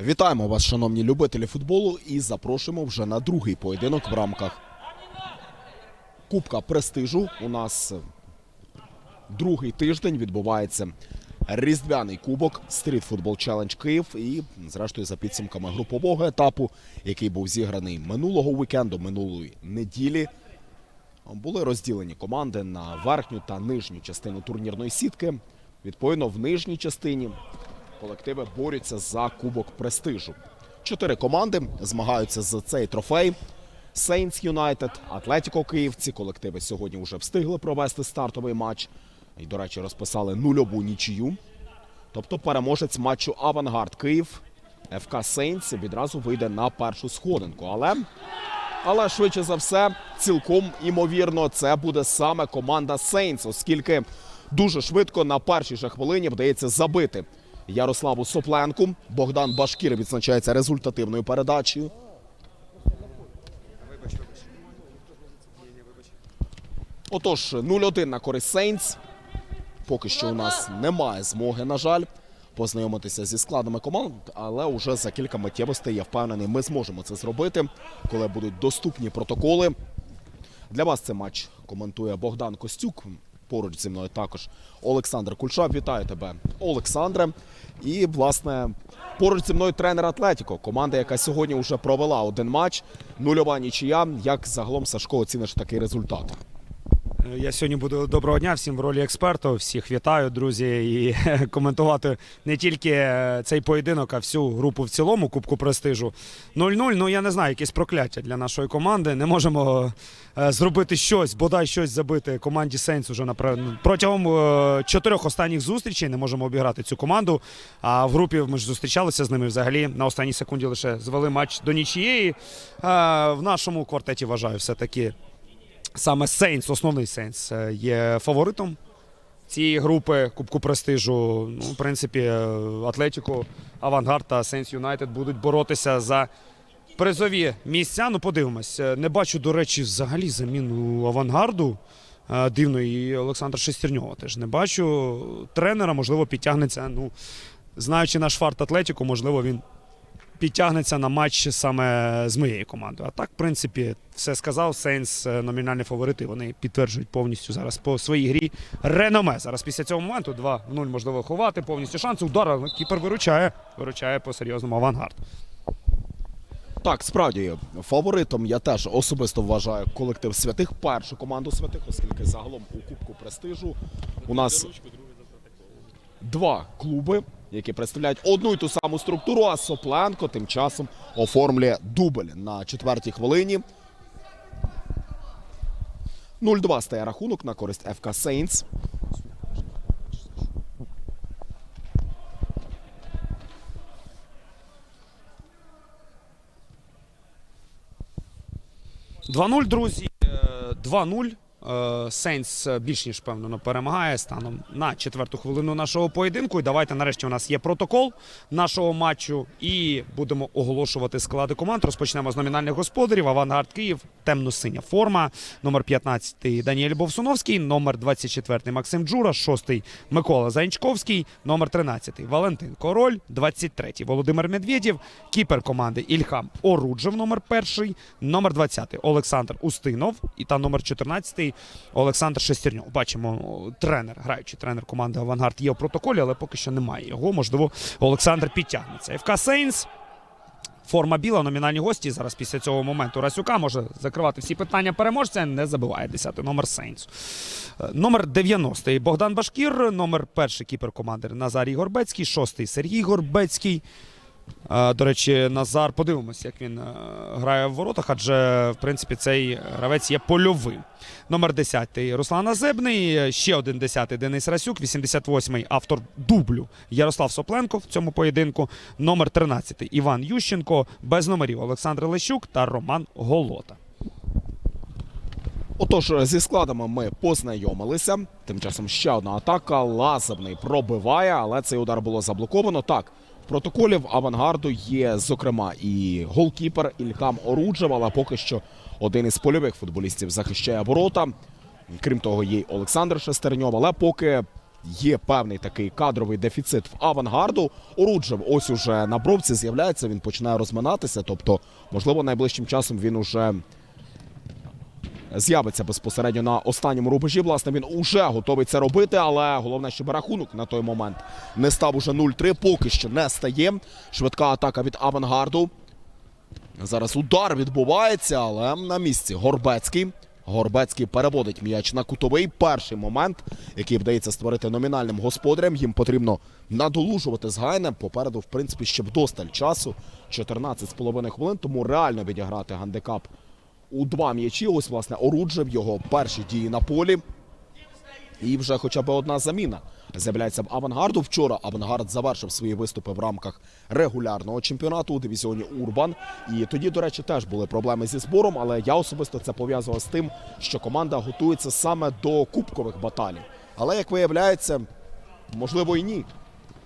Вітаємо вас, шановні любителі футболу, і запрошуємо вже на другий поєдинок в рамках Кубка престижу. У нас другий тиждень відбувається різдвяний кубок Street Football Challenge Київ. І, зрештою, за підсумками групового етапу, який був зіграний минулого вікенду, минулої неділі. Були розділені команди на верхню та нижню частину турнірної сітки. Відповідно, в нижній частині колективи борються за кубок престижу. Чотири команди змагаються за цей трофей. Saints United, Атлетіко Київ. Ці колективи сьогодні вже встигли провести стартовий матч. І, до речі, розписали нульову нічию. Тобто переможець матчу Авангард Київ ФК Сейнс відразу вийде на першу сходинку. Але, але швидше за все, цілком імовірно, це буде саме команда Сейнс, оскільки дуже швидко на першій же хвилині вдається забити Ярославу Сопленку. Богдан Башкір відзначається результативною передачею. Отож, 0-1 на користь Сейнс. Поки що у нас немає змоги, на жаль, познайомитися зі складами команд, але уже за кілька миттєвостей я впевнений, ми зможемо це зробити, коли будуть доступні протоколи. Для вас цей матч коментує Богдан Костюк. Поруч зі мною також Олександр Кульшав. Вітаю тебе, Олександре. І, власне, поруч зі мною тренер Атлетіко, команда, яка сьогодні вже провела один матч. Нульова нічия. Як загалом Сашко оціниш такий результат? Я сьогодні буду доброго дня всім в ролі експерта. Всіх вітаю, друзі, і коментувати не тільки е, цей поєдинок, а всю групу в цілому Кубку престижу. 0-0, ну я не знаю, якесь прокляття для нашої команди. Не можемо е, зробити щось, бодай щось забити команді Сейнс уже протягом е, чотирьох останніх зустрічей. Не можемо обіграти цю команду. А в групі ми ж зустрічалися з ними взагалі. На останній секунді лише звели матч до нічієї. В нашому квартеті вважаю все-таки саме Сейнс, основний Сейнс, е, є фаворитом цієї групи Кубку престижу. Ну, в принципі, е, Атлетіко, Авангард та Сейнс Юнайтед будуть боротися за призові місця. Ну, подивимось. Е, Не бачу, до речі, взагалі заміну авангарду. Дивно, і Олександра Шестерньова теж не бачу. Тренера, можливо, підтягнеться. Ну, знаючи наш фарт Атлетіко, можливо, він підтягнеться на матч саме з моєю командою. А так, в принципі, все сказав. Сейнс е, номінальні фаворити. Вони підтверджують повністю зараз по своїй грі реноме. Зараз після цього моменту 2-0 можливо ховати. Повністю шанси. Удар, кіпер виручає. Виручає по серйозному авангард. Так, справді фаворитом я теж особисто вважаю колектив святих, першу команду святих, оскільки загалом у Кубку престижу у нас два клуби, які представляють одну і ту саму структуру, а Сопленко тим часом оформлює дубль на четвертій хвилині. 0-2 стає рахунок на користь ФК Сейнс. – 2-0, друзі. Е, 2-0. Е, Сейнс е, більш ніж впевнено перемагає станом на четверту хвилину нашого поєдинку. І давайте нарешті у нас є протокол нашого матчу. І будемо оголошувати склади команд. Розпочнемо з номінальних господарів. Авангард Київ, темно-синя форма. Номер 15 Даніель Бовсуновський, номер 24 Максим Джура, 6 Микола Заінчковський, номер 13 Валентин Король, 23 Володимир Медведєв, кіпер команди Ільхам Оруджев, номер 1, номер 20 Олександр Устинов і та номер 14 Олександр Шестерньов. Бачимо, тренер, граючий тренер команди Авангард є в протоколі, але поки що немає його. Можливо, Олександр підтягнеться. ФК Сейнс. Форма біла, номінальні гості. Зараз після цього моменту Расюка може закривати всі питання переможця. Не забиває 10 номер Сейнс. Е, Номер 90-й Богдан Башкір, номер перший кіпер команди Назарій Горбецький, шостий Сергій Горбецький. До речі, Назар, подивимось, як він е, грає в воротах, адже в принципі цей гравець є польовим. Номер 10 Руслан Азебний, ще один 10 Денис Расюк, 88-й автор дублю Ярослав Сопленко в цьому поєдинку. Номер 13 Іван Ющенко, без номерів Олександр Лещук та Роман Голота. Отож, зі складами ми познайомилися. Тим часом ще одна атака. Лазерний пробиває, але цей удар було заблоковано. Так, в протоколі в авангарду є, зокрема, і голкіпер Ільхам Оруджев, але поки що один із польових футболістів захищає ворота. Крім того, є Олександр Шестерньов, але поки є певний такий кадровий дефіцит в авангарду. Оруджев ось уже на бровці з'являється, він починає розминатися. Тобто, можливо, найближчим часом він уже з'явиться безпосередньо на останньому рубежі. Власне, він уже готовий це робити, але головне, щоб рахунок на той момент не став уже 0-3. Поки що не стає. Швидка атака від авангарду. Зараз удар відбувається, але на місці Горбецький. Горбецький переводить м'яч на кутовий. Перший момент, який вдається створити номінальним господарям. Їм потрібно надолужувати з Гайнем. Попереду, в принципі, ще вдосталь часу. 14,5 хвилин, тому реально відіграти гандикап у два м'ячі. Ось, власне, Оруджев його перші дії на полі. І вже хоча б одна заміна з'являється в авангарду. Вчора авангард завершив свої виступи в рамках регулярного чемпіонату у дивізіоні Урбан. І тоді, до речі, теж були проблеми зі збором, але я особисто це пов'язував з тим, що команда готується саме до кубкових баталій. Але як виявляється, можливо і ні.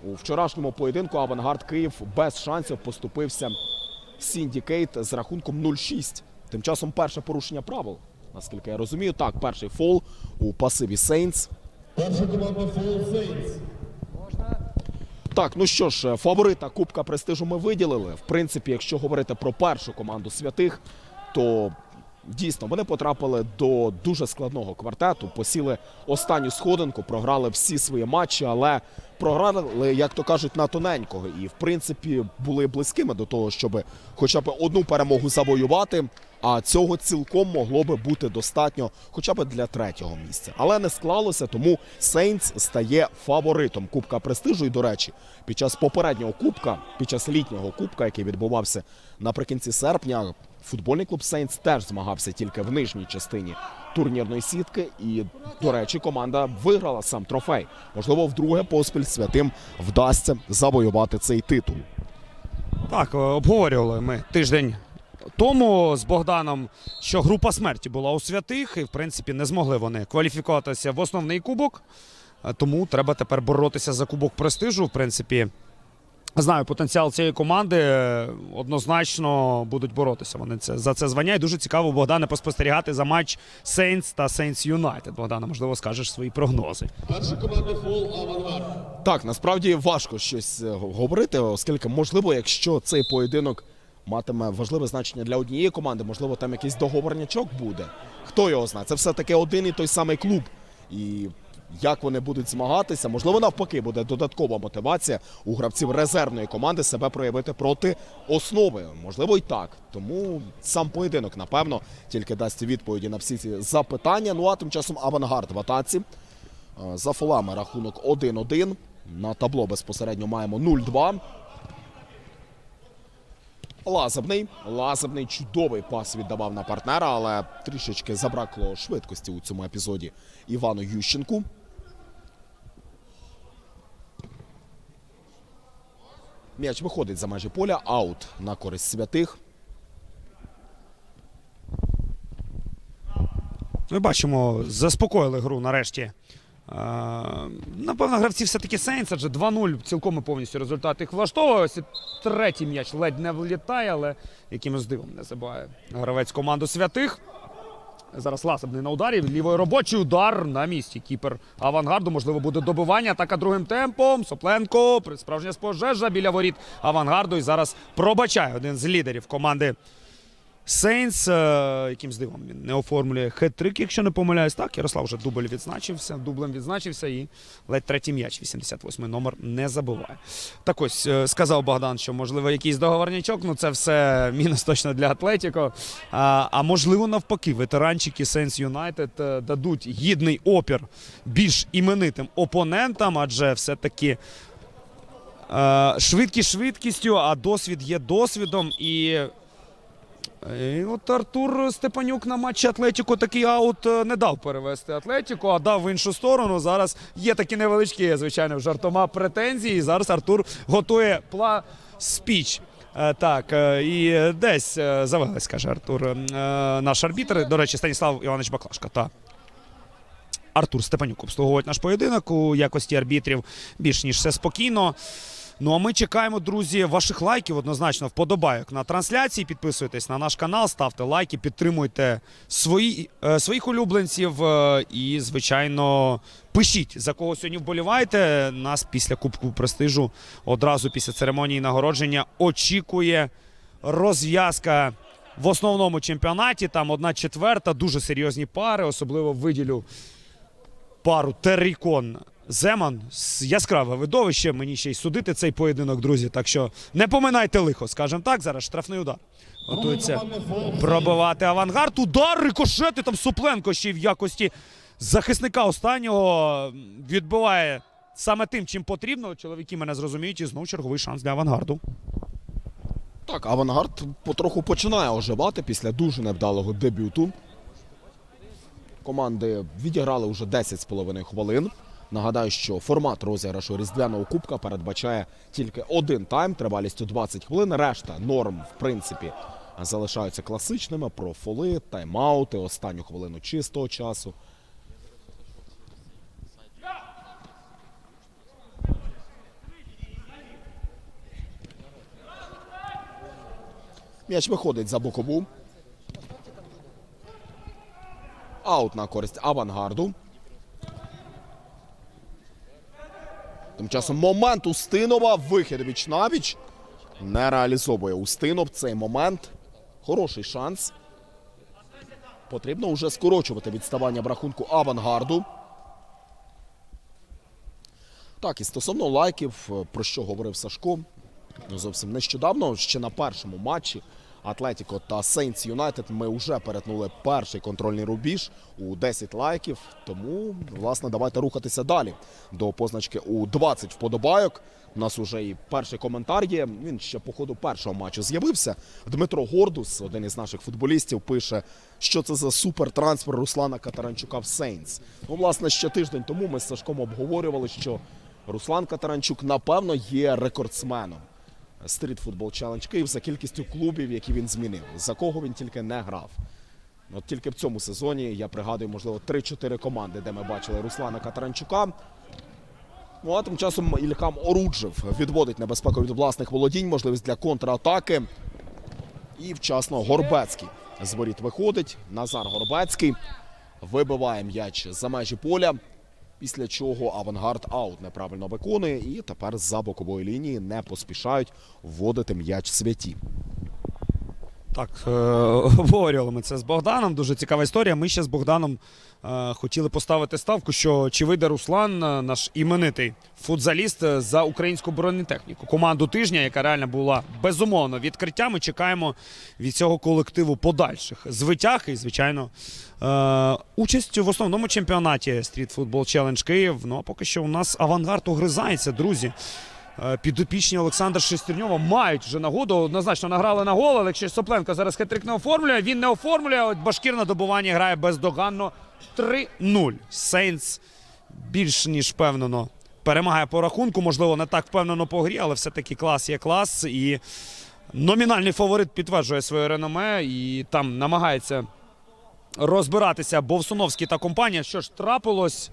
У вчорашньому поєдинку авангард Київ без шансів поступився Сіндікейт з рахунком 0-6. Тим часом перше порушення правил. Наскільки я розумію, так, перший фол у пасиві Сейнс. Перша команда Full Saints. Так, ну що ж, фаворита Кубка престижу ми виділили. В принципі, якщо говорити про першу команду святих, то дійсно вони потрапили до дуже складного квартету, посіли останню сходинку, програли всі свої матчі, але програли, як то кажуть, на тоненького. І в принципі були близькими до того, щоб хоча б одну перемогу завоювати. А цього цілком могло би бути достатньо хоча б для третього місця. Але не склалося, тому Сейнс стає фаворитом Кубка престижу. І, до речі, під час попереднього кубка, під час літнього кубка, який відбувався наприкінці серпня, футбольний клуб Сейнс теж змагався тільки в нижній частині турнірної сітки. І, до речі, команда виграла сам трофей. Можливо, вдруге поспіль святим вдасться завоювати цей титул. Так, е, обговорювали ми тиждень тому з Богданом, що група смерті була у святих, і в принципі не змогли вони кваліфікуватися в основний кубок. Тому треба тепер боротися за кубок престижу. В принципі, знаю потенціал цієї команди. Однозначно будуть боротися. Вони це за це звання. І дуже цікаво, Богдане, поспостерігати за матч Saints та Saints United. Богдане, можливо, скажеш свої прогнози. Перша команда Full Avangard. Так, насправді важко щось е, говорити, оскільки, можливо, якщо цей поєдинок матиме важливе значення для однієї команди, можливо, там якийсь договорнячок буде. Хто його знає? Це все-таки один і той самий клуб. І як вони будуть змагатися, можливо, навпаки, буде додаткова мотивація у гравців резервної команди себе проявити проти основи. Можливо, і так. Тому сам поєдинок, напевно, тільки дасть відповіді на всі ці запитання. Ну а тим часом авангард в атаці. Е, За фолами рахунок 1-1. На табло безпосередньо маємо 0-2. Лазебний. Лазебний чудовий пас віддавав на партнера, але трішечки забракло швидкості у цьому епізоді Івану Ющенку. М'яч виходить за межі поля. Аут на користь святих. Ми бачимо, заспокоїли гру нарешті. Напевно, гравці все-таки Сейнс, адже 2-0 цілком і повністю результат їх влаштовує. Ось і третій м'яч ледь не влітає, але якимось дивом не забуває гравець команду святих. Зараз Ласабний на ударі. Лівий робочий удар на місці. Кіпер авангарду. Можливо, буде добивання. Атака другим темпом. Сопленко. Справжня спожежа біля воріт авангарду. І зараз пробачає один з лідерів команди Сейнс, якимсь дивом він не оформлює хет-трик, якщо не помиляюсь. Так, Ярослав вже дубль відзначився, дублем відзначився і ледь третій м'яч, 88-й номер, не забуває. Так ось е, сказав Богдан, що можливо якийсь договорнячок, ну це все мінус точно для Атлетіко. А, а можливо, навпаки, ветеранчики Сейнс Юнайтед дадуть гідний опір більш іменитим опонентам, адже все-таки. Е, швидкість швидкістю, а досвід є досвідом. І і от Артур Степанюк на матчі Атлетіко такий аут е, не дав перевести Атлетіко, а дав в іншу сторону. Зараз є такі невеличкі, звичайно, жартома претензії. Зараз Артур готує пла спіч. Е, Так, е, і десь завелась, каже Артур. Наш арбітр, до речі, Станіслав Іванович Баклашка. Та. Артур Степанюк обслуговують наш поєдинок у якості арбітрів більш ніж все спокійно. Ну а ми чекаємо, друзі, ваших лайків однозначно вподобайок на трансляції. Підписуйтесь на наш канал, ставте лайки, підтримуйте свої, е, своїх улюбленців е, і, звичайно, пишіть за кого сьогодні вболіваєте. Нас після Кубку престижу одразу після церемонії нагородження очікує розв'язка в основному чемпіонаті. Там одна четверта, дуже серйозні пари. Особливо виділю пару Террікон Земан. Яскраве видовище. Мені ще й судити цей поєдинок, друзі. Так що не поминайте лихо, скажімо так. Зараз штрафний удар. Готується пробивати авангард. Удар, рикошети. Там Супленко ще в якості захисника останнього відбиває саме тим, чим потрібно. Чоловіки мене зрозуміють, і знову черговий шанс для авангарду. Так, авангард потроху починає оживати після дуже невдалого дебюту. Команди відіграли вже 10,5 хвилин. Нагадаю, що формат розіграшу різдвяного кубка передбачає тільки один тайм тривалістю 20 хвилин. Решта норм, в принципі, залишаються класичними про фоли, тайм-аути, останню хвилину чистого часу. М'яч виходить за бокову. Аут на користь авангарду. Тим часом момент Устинова. Вихід віч навіч. Не реалізовує Устинов цей момент. Хороший шанс. Потрібно вже скорочувати відставання в рахунку авангарду. Так, і стосовно лайків, про що говорив Сашко, ну, зовсім нещодавно, ще на першому матчі Атлетіко та Сейнс Юнайтед ми вже перетнули перший контрольний рубіж у 10 лайків. Тому, власне, давайте рухатися далі до позначки у 20 вподобайок. У нас уже і перший коментар є. Він ще по ходу першого матчу з'явився. Дмитро Гордус, один із наших футболістів, пише, що це за супертрансфер Руслана Катаранчука в Сейнс. Ну, власне, ще тиждень тому ми з Сашком обговорювали, що Руслан Катаранчук, напевно, є рекордсменом. Стріт футбол Челендж Київ за кількістю клубів, які він змінив, за кого він тільки не грав. От тільки в цьому сезоні я пригадую, можливо, 3-4 команди, де ми бачили Руслана Катаранчука. Ну а тим часом Ільхам Оруджев відводить небезпеку від власних володінь, можливість для контратаки. І вчасно Горбецький з воріт виходить. Назар Горбецький вибиває м'яч за межі поля. Після чого авангард аут неправильно виконує, і тепер з-за бокової лінії не поспішають вводити м'яч святі. Так, е, обговорювали ми це з Богданом. Дуже цікава історія. Ми ще з Богданом е, хотіли поставити ставку, що чи вийде Руслан, е, наш іменитий футзаліст, за українську бронетехніку. Команду тижня, яка реально була безумовно відкриттям. Ми чекаємо від цього колективу подальших звитяг і, звичайно, участь в основному чемпіонаті Street Football Challenge Київ. Ну а поки що у нас авангард огризається, друзі. Е, Підопічні Олександра Шестерньова мають вже нагоду. Однозначно награли на гол. Олексій Сопленко зараз хитрик не оформлює. Він не оформлює. От Башкір на добуванні грає бездоганно 3-0. Сейнс більш ніж впевнено перемагає по рахунку. Можливо, не так впевнено по грі, але все-таки клас є клас. І номінальний фаворит підтверджує своє реноме і там намагається розбиратися Бовсуновський та компанія. Що ж трапилось?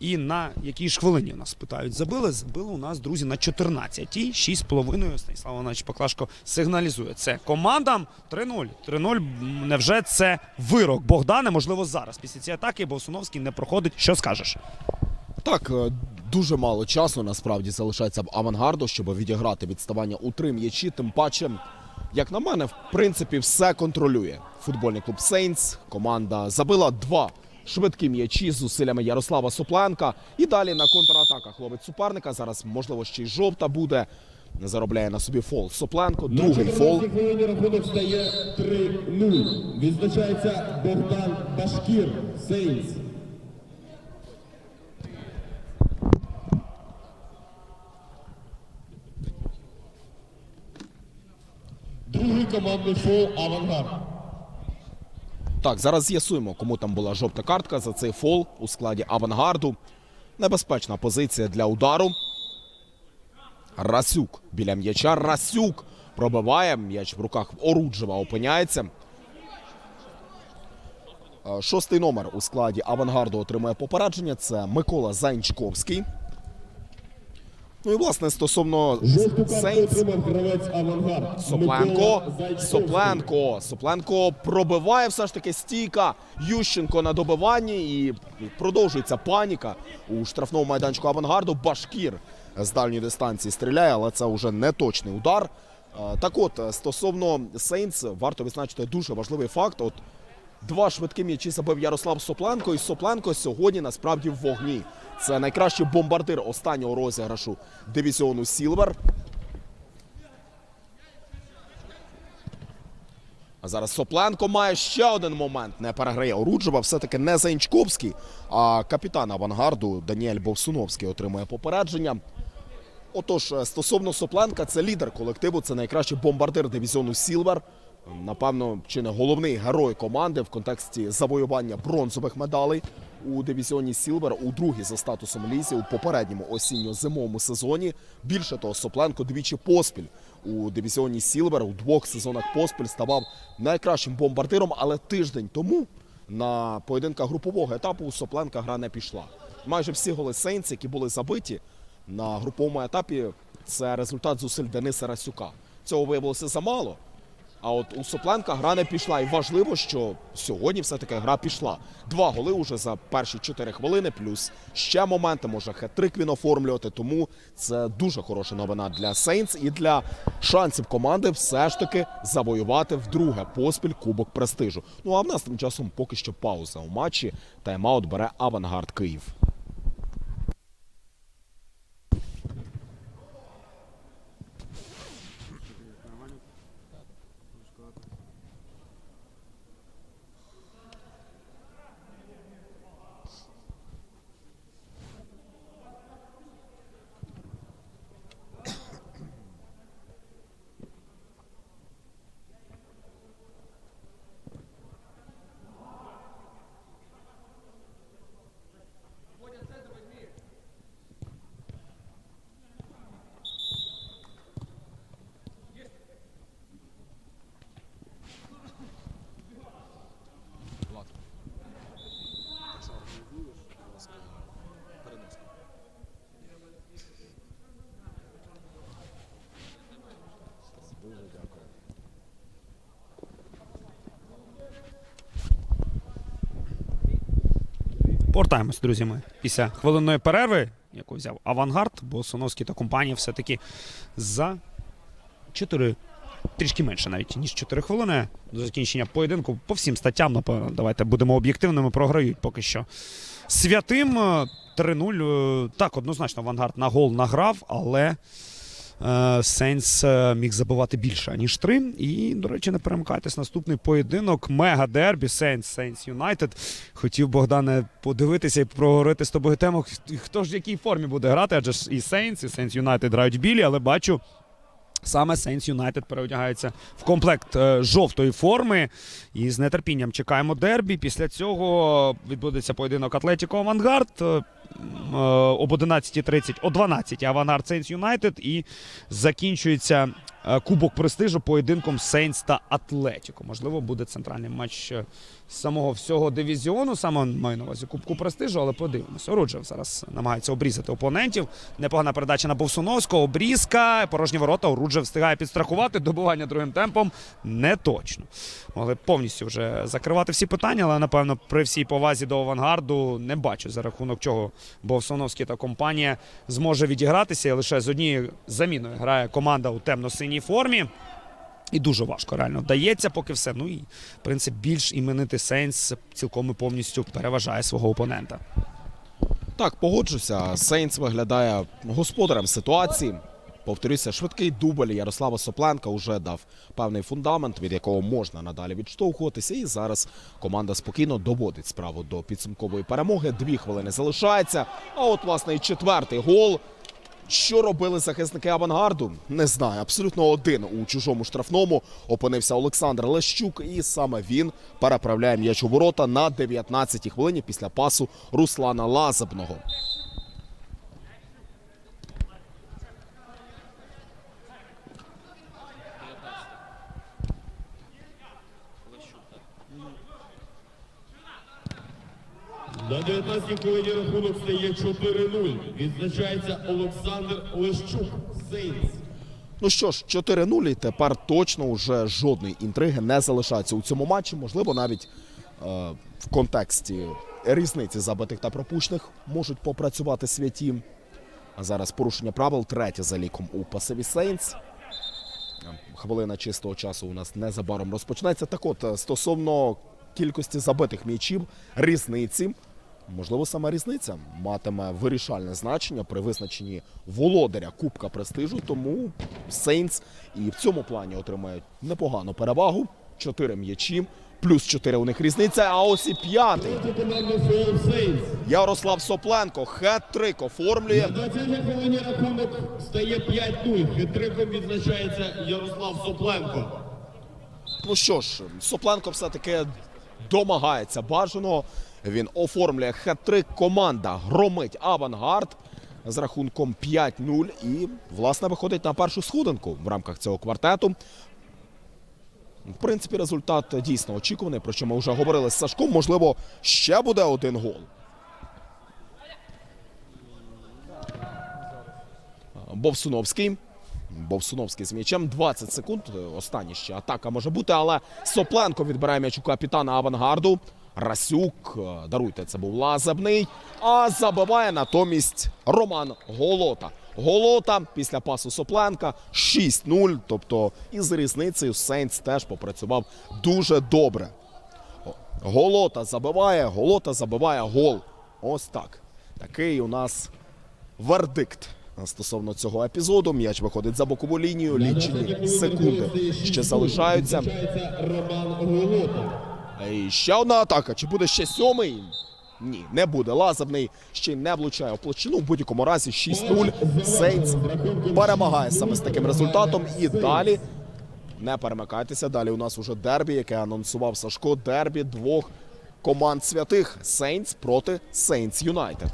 І на якій ж хвилині нас питають? Забили? Забили у нас, друзі, на 14-й. 6,5. Станіслав Іванович Поклашко сигналізує. Це командам 3-0. 3-0. Невже це вирок Богдане? Можливо, зараз. Після цієї атаки Бовсуновський не проходить. Що скажеш? Так, е, дуже мало часу насправді залишається в авангарду, щоб відіграти відставання у три м'ячі. Тим паче, як на мене, в принципі, все контролює. Футбольний клуб Сейнс. Команда забила два швидкі м'ячі з зусиллями Ярослава Сопленка. І далі на контратаках ловить суперника. Зараз, можливо, ще й жовта буде. Не Заробляє на собі фол Сопленко. На Другий фол. хвилині рахунок стає 3-0. Відзначається Богдан Башкір, Сейнс. Другий командний фол «Авангард». Так, зараз з'ясуємо, кому там була жовта картка за цей фол у складі авангарду. Небезпечна позиція для удару. Расюк біля м'яча. Расюк пробиває. М'яч в руках Оруджева опиняється. Е, Шостий номер у складі авангарду отримує попередження. Це Микола Зайнчковський. Ну і власне стосовно Сейнс. Сопленко, Сопленко, Сопленко пробиває все ж таки стійка. Ющенко на добиванні і продовжується паніка у штрафному майданчику авангарду. Башкір з дальньої дистанції стріляє, але це вже не точний удар. Е, Так от, стосовно Сейнс, варто відзначити дуже важливий факт. От Два швидкі м'ячі забив Ярослав Сопленко, і Сопленко сьогодні насправді в вогні. Це найкращий бомбардир останнього розіграшу дивізіону Сілвер. А зараз Сопленко має ще один момент. Не переграє Оруджева. Все-таки не Заінчковський, а капітан авангарду Даніель Бовсуновський отримує попередження. Отож, е, стосовно Сопленка, це лідер колективу, це найкращий бомбардир дивізіону Сілвер. Напевно, чи не головний герой команди в контексті завоювання бронзових медалей у дивізіоні Сілвер у другій за статусом лізі у попередньому осінньо-зимовому сезоні. Більше того, Сопленко двічі поспіль у дивізіоні Сілвер у двох сезонах поспіль ставав найкращим бомбардиром, але тиждень тому на поєдинках групового етапу у Сопленка гра не пішла. Майже всі голи Сейнс, які були забиті на груповому етапі, це результат зусиль Дениса Расюка. Цього виявилося замало. А от у Сопленка гра не пішла. І важливо, що сьогодні все-таки гра пішла. Два голи уже за перші чотири хвилини, плюс ще моменти, може хет-трик він оформлювати. Тому це дуже хороша новина для Сейнс і для шансів команди все ж таки завоювати вдруге поспіль Кубок престижу. Ну а в нас тим часом поки що пауза у матчі. Тайм-аут бере Авангард Київ. Повертаємось, друзі, ми після хвилинної перерви, яку взяв авангард, бо Соновський та компанія все-таки за 4, трішки менше навіть, ніж 4 хвилини до закінчення поєдинку. По всім статтям, напевно, давайте будемо об'єктивними, програють поки що. Святим е, 3-0. е, Так, однозначно, авангард на гол награв, але. Е, Сенс е, міг забивати більше, ніж три. І, до речі, не перемикайтесь. Наступний поєдинок. Мега дербі Сенс Сенс Юнайтед. Хотів Богдане подивитися і проговорити з тобою тему. Хто ж в якій формі буде грати? Адже ж і Сейнс, і Сенс Юнайтед грають білі, але бачу. Саме Сейнс Юнайтед переодягається в комплект е, жовтої форми. І з нетерпінням чекаємо дербі. Після цього відбудеться поєдинок Атлетіко Авангард. е, е, Об 11.30, о 12 Авангард Сейнс Юнайтед. І закінчується Кубок престижу поєдинком Сейнс та Атлетіко. Можливо, буде центральний матч е, самого всього дивізіону, саме маю на увазі Кубку престижу, але подивимося. Оруджев зараз намагається обрізати опонентів. Непогана передача на Бовсуновського. Обрізка, порожні ворота. Оруджев встигає підстрахувати. Добування другим темпом не точно. Могли повністю вже закривати всі питання, але напевно при всій повазі до авангарду не бачу за рахунок чого Бовсуновський та компанія зможе відігратися. І лише з однією заміною грає команда у темно-синій формі. І дуже важко реально вдається, поки все. Ну і в принципі більш іменитий Сейнс цілком і повністю переважає свого опонента. Так, погоджуся. Сейнс виглядає господарем ситуації. Повторюся, швидкий дубль Ярослава Сопленка вже дав певний фундамент, від якого можна надалі відштовхуватися. І зараз команда спокійно доводить справу до підсумкової перемоги. Дві хвилини залишається. А от, власне, і четвертий гол. Що робили захисники авангарду? Не знаю. Абсолютно один у чужому штрафному опинився Олександр Лещук, і саме він переправляє м'яч у ворота на 19-й хвилині після пасу Руслана Лазебного. На 19-й хвилині рахунок стає 4-0. Відзначається Олександр Лещук. Сейнс. Ну що ж, 4-0 і тепер точно вже жодної інтриги не залишається у цьому матчі. Можливо, навіть е, в контексті різниці забитих та пропущених можуть попрацювати святі. А зараз порушення правил третє за ліком у пасиві Сейнс. Хвилина чистого часу у нас незабаром розпочнеться. Так от, е, стосовно кількості забитих м'ячів, різниці. Можливо, саме різниця матиме вирішальне значення при визначенні володаря Кубка престижу. Тому Сейнс і в цьому плані отримають непогану перевагу. Чотири м'ячі, плюс чотири у них різниця. А ось і п'ятий. Ярослав Сопленко хет-трик оформлює. На 20-й хвилині рахунок стає 5-0. Хитриком відзначається Ярослав Сопленко. Ну що ж, Сопленко все-таки домагається бажаного. Він оформлює хет-трик. Команда громить авангард з рахунком 5-0 і, власне, виходить на першу сходинку в рамках цього квартету. В принципі, результат дійсно очікуваний, про що ми вже говорили з Сашком. Можливо, ще буде один гол. Бовсуновський. Бовсуновський з м'ячем 20 секунд. Остання ще атака може бути, але Сопленко відбирає м'яч у капітана авангарду. Расюк, е, даруйте, це був лазебний. А забиває натомість Роман Голота. Голота після пасу Сопленка 6-0. Тобто із різницею Сейнс теж попрацював дуже добре. Голота забиває, голота забиває гол. Ось так. Такий у нас вердикт стосовно цього епізоду. М'яч виходить за бокову лінію. Лічені секунди ще залишаються. Голота. І ще одна атака. Чи буде ще сьомий? Ні, не буде. Лазерний ще не влучає в площину. В будь-якому разі 6-0. Сейнс перемагає саме з таким результатом. І далі не перемикайтеся. Далі у нас уже дербі, яке анонсував Сашко. Дербі двох команд святих Сейнс проти Сейнс Юнайтед.